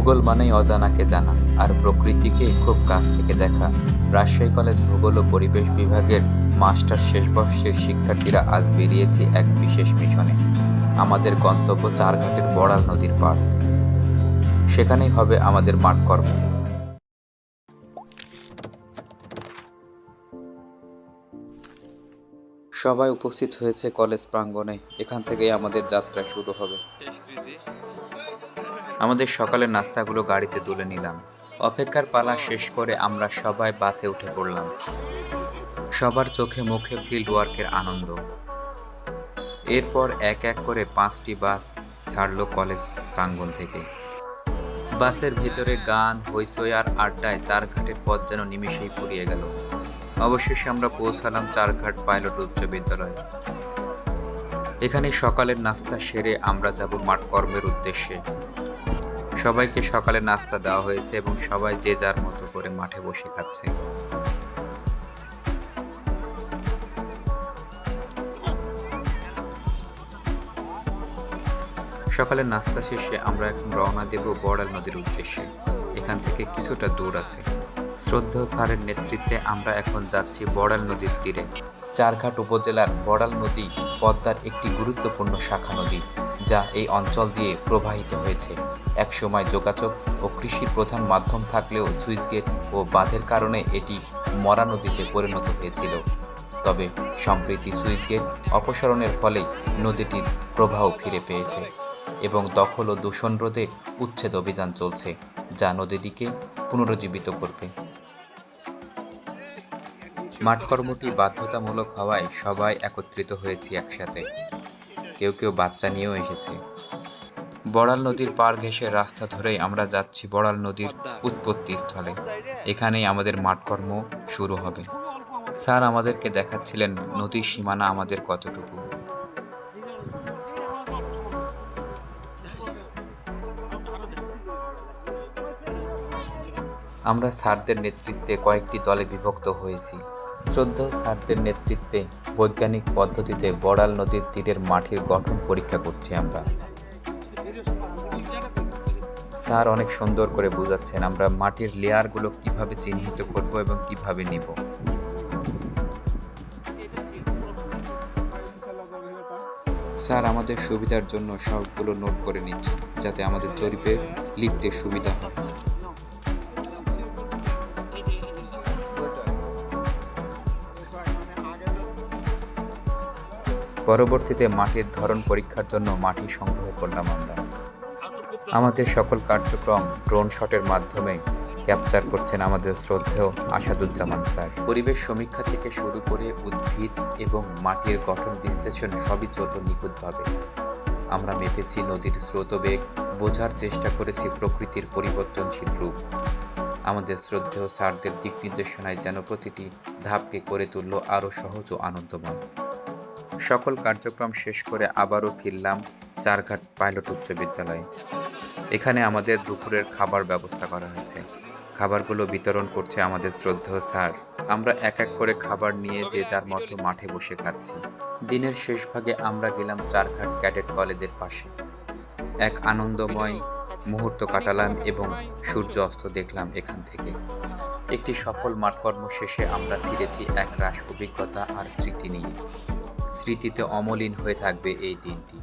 ভূগোল মানেই অজানাকে জানা আর প্রকৃতিকে খুব কাছ থেকে দেখা। রাজশাহী কলেজ ভূগোল ও পরিবেশ বিভাগের মাস্টার শেষ বর্ষের শিক্ষার্থীরা আজ বেরিয়েছে এক বিশেষ মিশনে। আমাদের গন্তব্য চারঘাটের বড়াল নদীর পাড়। সেখানেই হবে আমাদের মাঠ কর্ম। সবাই উপস্থিত হয়েছে কলেজ প্রাঙ্গণে। এখান থেকেই আমাদের যাত্রা শুরু হবে। আমাদের সকালের নাস্তাগুলো গাড়িতে তুলে নিলাম। অপেক্ষার পালা শেষ করে আমরা সবাই বাসে উঠে পড়লাম। সবার চোখে মুখে ফিল্ড ওয়ার্কের আনন্দ। এরপর এক এক করে পাঁচটি বাস ছাড়লো কলেজ প্রাঙ্গণ থেকে। বাসের ভেতরে গান, হইচই আর আড্ডায় চারঘাটের পথ যেন নিমিষেই ফুরিয়ে গেল। অবশেষে আমরা পৌঁছালাম চারঘাট পাইলট উচ্চ বিদ্যালয়ে। এখানে সকালের নাস্তা সেরে আমরা যাব মাঠ কর্মের উদ্দেশ্যে। সবাইকে সকালে নাস্তা দেওয়া হয়েছে এবং সবাই যে যার মতো করে মাঠে বসে খাচ্ছে। সকালে নাস্তা শেষে আমরা এখন রওনা দেব বড়াল নদীর উদ্দেশ্যে। এখান থেকে কিছুটা দূর আছে। শ্রদ্ধেয় স্যারের নেতৃত্বে আমরা এখন যাচ্ছি বড়াল নদীর তীরে। চারঘাট উপজেলার বড়াল নদী পদ্মার একটি গুরুত্বপূর্ণ শাখা নদী। যা এই অঞ্চল দিয়ে প্রবাহিত হয়েছে। একসময় যোগাযোগ ও কৃষির প্রধান মাধ্যম থাকলেও সুইচ গেট ও বাঁধের কারণে এটি মরা নদীতে পরিণত হয়েছিল। তবে সম্প্রতি সুইচ গেট অপসারণের ফলে নদীটির প্রবাহ ফিরে পেয়েছে এবং দখল ও দূষণ রোধে উচ্ছেদ অভিযান চলছে, যা নদীটিকে পুনরুজ্জীবিত করবে। মাঠকর্মটি বাধ্যতামূলক হওয়ায় সবাই একত্রিত হয়েছি একসাথে। কেউ কেউ বাচ্চা নিয়েও এসেছে। বড়াল নদীর পার ঘেঁষে রাস্তা ধরেই আমরা যাচ্ছি বড়াল নদীর উৎপত্তি স্থলে। এখানেই আমাদের মাঠকর্ম শুরু হবে। স্যার আমাদেরকে দেখাচ্ছিলেন নদীর সীমানা আমাদের কতটুকু। আমরা স্যারদের নেতৃত্বে কয়েকটি দলে বিভক্ত হয়েছি। শ্রদ্ধেয় স্যারদের নেতৃত্বে বৈজ্ঞানিক পদ্ধতিতে বড়াল নদীর তীরের মাটির গঠন পরীক্ষা করছি আমরা। স্যার, অনেক সুন্দর করে বোঝাচ্ছেন আমরা মাটির লেয়ারগুলো কীভাবে চিহ্নিত করব এবং কীভাবে নিব। স্যার, আমাদের সুবিধার জন্য সবগুলো নোট করে নিচ্ছে, যাতে আমাদের জরিপে লিখতে সুবিধা হয়। পরবর্তীতে মাটির ধরন পরীক্ষার জন্য মাটি সংগ্রহ করলাম আমরা। আমাদের সকল কার্যক্রম ড্রোন শটের মাধ্যমে ক্যাপচার করছেন আমাদের শ্রদ্ধেয় আসাদুজ্জামান স্যার। পরিবেশ সমীক্ষা থেকে শুরু করে উদ্ভিদ এবং মাটির গঠন বিশ্লেষণ সবই চলল নিখুঁতভাবে। আমরা মেপেছি নদীর স্রোতবেগ, বোঝার চেষ্টা করেছি প্রকৃতির পরিবর্তনশীল রূপ। আমাদের শ্রদ্ধেয় স্যারদের দিক নির্দেশনায় যেন প্রতিটি ধাপকে করে তুলল আরও সহজ ও আনন্দময়। সকল কার্যক্রম শেষ করে আবারও ফিরলাম চারঘাট পাইলট উচ্চ বিদ্যালয়ে। এখানে আমাদের দুপুরের খাবার ব্যবস্থা করা হয়েছে। খাবারগুলো বিতরণ করছে আমাদের শ্রদ্ধেয় স্যার। আমরা এক এক করে খাবার নিয়ে যে যার মতো মাঠে বসে খাচ্ছি। দিনের শেষ ভাগে আমরা গেলাম চারঘাট ক্যাডেট কলেজের পাশে। এক আনন্দময় মুহূর্ত কাটালাম এবং সূর্য অস্ত দেখলাম এখান থেকে। একটি সফল মাঠকর্ম শেষে আমরা ফিরেছি এক রাস অভিজ্ঞতা আর স্মৃতি নিয়ে। স্মৃতিতে অমলিন হয়ে থাকবে এই দিনটি।